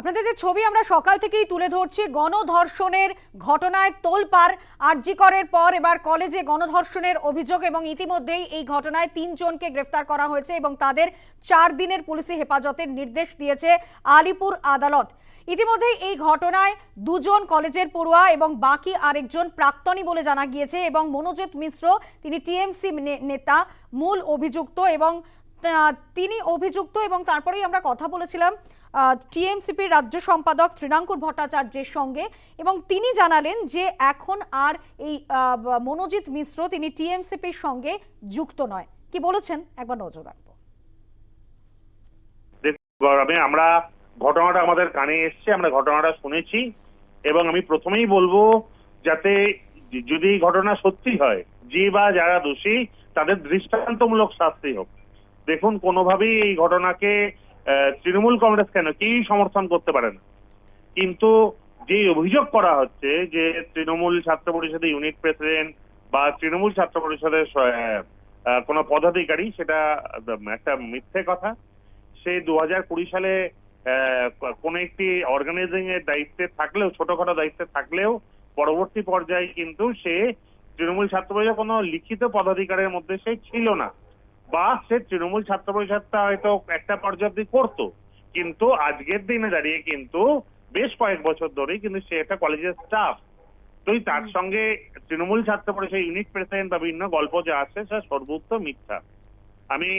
আপনাদের যে ছবি আমরা সকাল থেকেই তুলে ধরছি, গণধর্ষণের ঘটনায় তোলপাড়, আরজিকরের পর এবার কলেজে গণধর্ষণের অভিযোগ এবং ইতিমধ্যেই এই ঘটনায় তিনজনকে গ্রেফতার করা হয়েছে এবং তাদের চার দিনের পুলিশি হেফাজতের নির্দেশ দিয়েছে আলিপুর আদালত। ইতিমধ্যেই এই ঘটনায় দুজন কলেজের পড়ুয়া এবং বাকি আরেকজন প্রাক্তনী বলে জানা গিয়েছে এবং মনোজিৎ মিশ্র, তিনি টিএমসি নেতা, মূল অভিযুক্ত এবং তিনি অভিযুক্ত এবং তারপরেই আমরা কথা বলেছিলাম টিএমসিপির রাজ্য সম্পাদক তৃণাঙ্কুর ভট্টাচার্যের সঙ্গে এবং তিনি জানালেন যে এখন আর এই মনোজিৎ মিশ্র তিনি টিএমসিপির সঙ্গে যুক্ত নয়। কি বলেছেন? একবার নজর রাখব। আমরা ঘটনাটা আমাদের কানে এসছে, আমরা ঘটনাটা শুনেছি এবং আমি প্রথমেই বলব যাতে যদি ঘটনা সত্যি হয়, যে বা যারা দোষী তাদের দৃষ্টান্তমূলক শাস্তি হোক। দেখুন, কোনোভাবেই এই ঘটনাকে তৃণমূল কংগ্রেস কেন কেউই সমর্থন করতে পারে না? কিন্তু যে অভিযোগ করা হচ্ছে যে তৃণমূল ছাত্র পরিষদের ইউনিট প্রেসিডেন্ট বা তৃণমূল ছাত্র পরিষদের কোনো পদাধিকারী, সেটা একটা মিথ্যে কথা। সে দু হাজার কুড়ি সালে কোন একটি অর্গানাইজিং এর দায়িত্বে থাকলেও, ছোটখাটো দায়িত্বে থাকলেও, পরবর্তী পর্যায়ে কিন্তু সে তৃণমূল ছাত্র পরিষদ কোনো লিখিত পদাধিকারের মধ্যে সে ছিল না। বা সে তৃণমূল ছাত্র পরিষদটা হয়তো একটা পর্যায়ে অবধি করতো। কিন্তু আজকের দিনে দাঁড়িয়ে কিন্তু বেশ কয়েক বছর ধরেই কিন্তু সে একটা কলেজের স্টাফ তো তার সঙ্গে তৃণমূল ছাত্র পরিষদ ইউনিট প্রেসিডেন্ট বা বিভিন্ন গল্প যা আছে সেটা সর্বোচ্চ মিথ্যা। আমি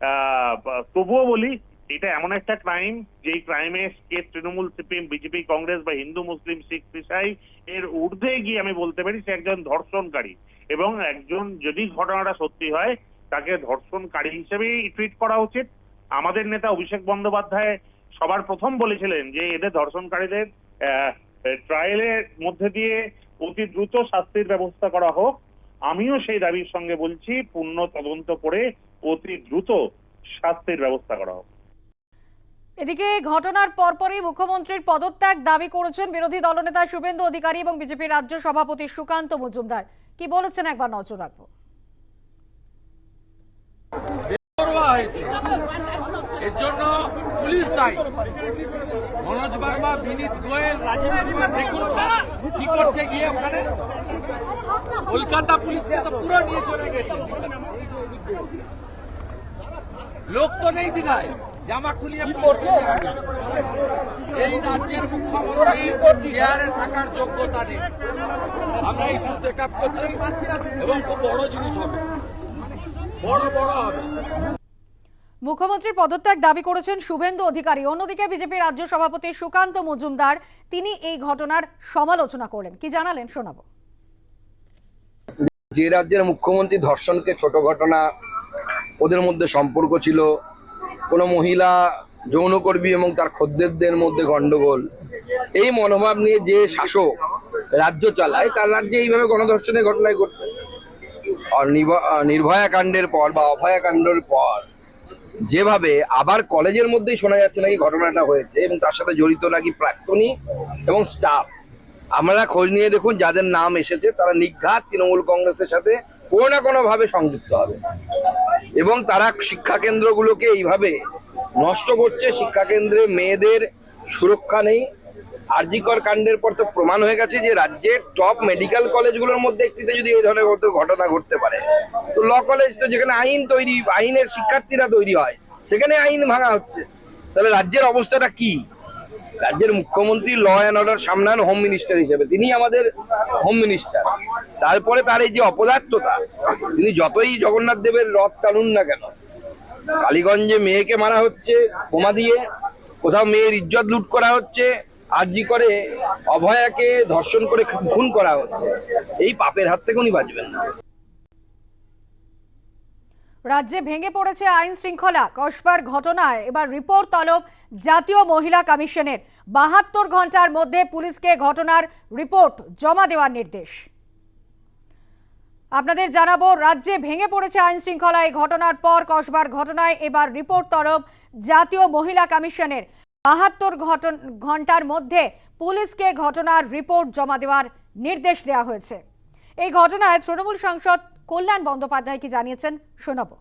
আহ, তবুও বলি এটা এমন একটা ক্রাইম যেই ক্রাইমে কে তৃণমূল সিপিএম বিজেপি কংগ্রেস বা হিন্দু মুসলিম শিখ ইসাই এর ঊর্ধ্বে গিয়ে আমি বলতে পারি সে একজন ধর্ষণকারী। এবং একজন যদি ঘটনাটা সত্যি হয় তাকে ধর্ষণকারী হিসেবেই ট্রিট করা উচিত। আমাদের নেতা অভিষেক বন্দ্যোপাধ্যায় সবার প্রথম বলেছিলেন যে এদের ধর্ষণকারীদের ট্রায়ালের মধ্যে দিয়ে অতি দ্রুত শাস্তির ব্যবস্থা করা হোক। আমিও সেই দাবির সঙ্গে বলছি, পূর্ণ তদন্ত করে অতি দ্রুত শাস্তির ব্যবস্থা করা হোক। এদিকে ঘটনার পরপরই মুখ্যমন্ত্রীর পদত্যাগ দাবি করেছেন বিরোধী দলনেতা শুভেন্দু অধিকারী এবং বিজেপির রাজ্য সভাপতি সুকান্ত মজুমদার। কি বলেছেন একবার নজর রাখব। হয়েছে। এর জন্য পুলিশ মনোজ বার্মা বিনীত গোয়েল রাজীব কুমার দেখুন কি করছে গিয়ে ওখানে। কলকাতা পুলিশকে তো পুরো নিয়ে চলে গেছে। লোক তো নেই দিনায় জামা খুলিয়ে পড়ছে এই রাজ্যের মুখ্যমন্ত্রী চেয়ারে থাকার যোগ্যতা নেই। আমরা ইস্যু টেক আপ করছি এবং খুব বড় জিনিস হবে। বড় বড় হবে। মুখ্যমন্ত্রীর পদত্যাগ দাবি করেছেন শুভেন্দু অধিকারী। অন্যদিকে বিজেপি রাজ্য সভাপতি সুকান্ত মজুমদার, তিনি এই ঘটনার সমালোচনা করলেন। কি জানালেন শোনাবো। যে রাজ্যের মুখ্যমন্ত্রী ধর্ষণকে ছোট ঘটনা, ওদের মধ্যে সম্পর্ক ছিল, কোনো মহিলা যৌনকর্মী এবং তার খদ্দেরদের মধ্যে গন্ডগোল এই মনোভাব নিয়ে যে শাসক রাজ্য চালায়, তার রাজ্যে এইভাবে গণধর্ষণের ঘটনায় ঘটবে। নির্ভয়া কাণ্ডের পর বা অভয়া কাণ্ডের পর যেভাবে আবার কলেজের মধ্যেই শোনা যাচ্ছে নাকি ঘটনাটা হয়েছে এবং তার সাথে জড়িত নাকি প্রাক্তনী এবং স্টাফ আমরা খোঁজ নিয়ে দেখুন যাদের নাম এসেছে, তারা নিঘাত তৃণমূল কংগ্রেসের সাথে কোনো না কোনোভাবে সংযুক্ত হবে। এবং তারা শিক্ষা কেন্দ্রগুলোকে এইভাবে নষ্ট করছে। শিক্ষা কেন্দ্রে মেয়েদের সুরক্ষা নেই আরজিকর কাণ্ডের পর তো প্রমাণ হয়ে গেছে যে রাজ্যের টপ মেডিকেল কলেজগুলোর মধ্যে একটিতে যদি এই ধরনের ঘটনা ঘটতে পারে। তো ল কলেজ তো যেখানে আইন তৈরি, আইনের শিক্ষার্থীরা তৈরি হয়, সেখানে আইন ভাঙা হচ্ছে। তাহলে রাজ্যের অবস্থাটা কি? রাজ্যের মুখ্যমন্ত্রী ল অ্যান্ড অর্ডার সামলান হোম মিনিস্টার হিসেবে তিনি আমাদের হোম মিনিস্টার তারপরে তার এই যে অপদার্থতা, তিনি যতই জগন্নাথ দেবের রথ টানুন না কেন, কালীগঞ্জে মেয়েকে মারা হচ্ছে, বোমা দিয়ে, কোথাও মেয়ের ইজ্জত লুট করা হচ্ছে আরজি করে অভয়াকে ধর্ষণ করে খুন করা হচ্ছে। এই পাপের হাত থেকে উনি বাঁচবেন না। রাজ্যে ভেঙে পড়েছে আইন শৃঙ্খলা। কসবার ঘটনায় এবার রিপোর্ট তলব জাতীয় মহিলা কমিশনের। বাহাত্তর ঘণ্টার মধ্যে পুলিশকে ঘটনার রিপোর্ট জমা দেওয়ার নির্দেশ। আপনাদের জানাব, রাজ্যে ভেঙে পড়েছে আইন শৃঙ্খলা। এই ঘটনার পর কসবার ঘটনায় এবার রিপোর্ট তলব জাতীয় মহিলা কমিশনের। বাহাত্তর ঘণ্টার মধ্যে পুলিশকে ঘটনার রিপোর্ট জমা দেওয়ার নির্দেশ দেওয়া হয়েছে। এই ঘটনায় তৃণমূল সাংসদ কল্যাণ বন্দ্যোপাধ্যায় কি জানিয়েছেন শোনাবো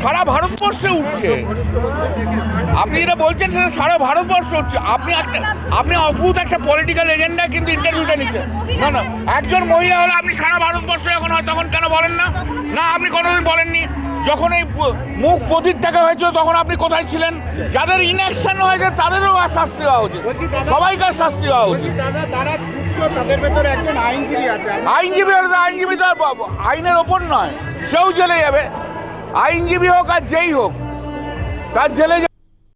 সারা ভারতবর্ষে উঠছে। আপনি যেটা বলছেন সেটা সারা ভারতবর্ষে উঠছে। আপনি একটা আপনি অদ্ভুত একটা পলিটিক্যাল এজেন্ডা কিন্তু ইন্টারভিউটা নিচ্ছেন। না না একজন মহিলা হলে আপনি সারা ভারতবর্ষ যখন হয় তখন কেন বলেন না? না আপনি কোনোদিন বলেননি। যখন এই মুখ মুখ প্রতিষ্ঠাকা হয়েছিল তখন আপনি কোথায় ছিলেন? যাদের ইনঅ্যাকশন হয়েছে তাদেরও শাস্তি হওয়া উচিত। সবাইকার শাস্তি হওয়া উচিত। তারা তাদের ভেতরে একজন আইনজীবী আছে। আইনজীবী আইনজীবী তো আইনের ওপর নয় সেও জেলে যাবে। আইনজীবী হোক আর যেই হোক তার জেলে